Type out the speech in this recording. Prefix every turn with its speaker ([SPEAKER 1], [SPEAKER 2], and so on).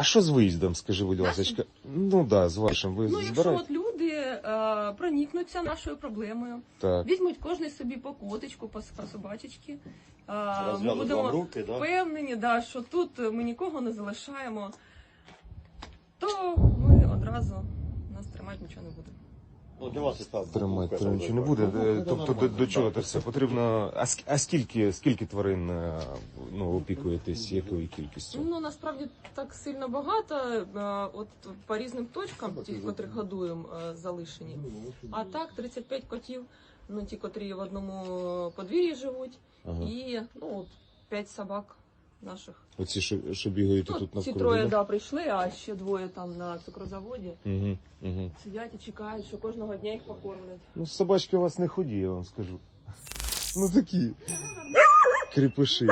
[SPEAKER 1] А що з виїздом, скажи, будь ласка? Ну да, з вашим ви
[SPEAKER 2] Ну, якщо
[SPEAKER 1] збираєте?
[SPEAKER 2] от люди е, проникнуться нашою проблемою,
[SPEAKER 1] Так.
[SPEAKER 2] візьмуть кожен собі по котичку, по, по собачечки. Е, ми будемо
[SPEAKER 3] вам руки, да?
[SPEAKER 2] впевнені, да, що тут ми нікого не залишаємо, то ми одразу нас тримати нічого не буде.
[SPEAKER 3] Ну, для вас і так.
[SPEAKER 1] Тримати нічого не буде. Е,
[SPEAKER 3] Ну,
[SPEAKER 1] Тобто до, до чого це все потрібно? А, ск- а скільки, скільки тварин е, ну, опікуєтесь, якою кількістю?
[SPEAKER 2] Ну насправді так сильно багато. е, От по різним точкам, ті, котрих годуємо, е, залишені. А так 35 котів, ну ті, котрі в одному подвір'ї живуть,
[SPEAKER 1] Ага.
[SPEAKER 2] і ну от 5 собак наших.
[SPEAKER 1] Оці, що, що бігають
[SPEAKER 2] Ну,
[SPEAKER 1] тут
[SPEAKER 2] ці
[SPEAKER 1] навкруги.
[SPEAKER 2] троє
[SPEAKER 1] да?
[SPEAKER 2] да, прийшли, а ще двоє там на цукрозаводі
[SPEAKER 1] Угу, угу.
[SPEAKER 2] сидять і чекають, що кожного дня їх покормлять.
[SPEAKER 1] Ну, собачки у вас не ході, я вам скажу. Ну такі. Кріпиші.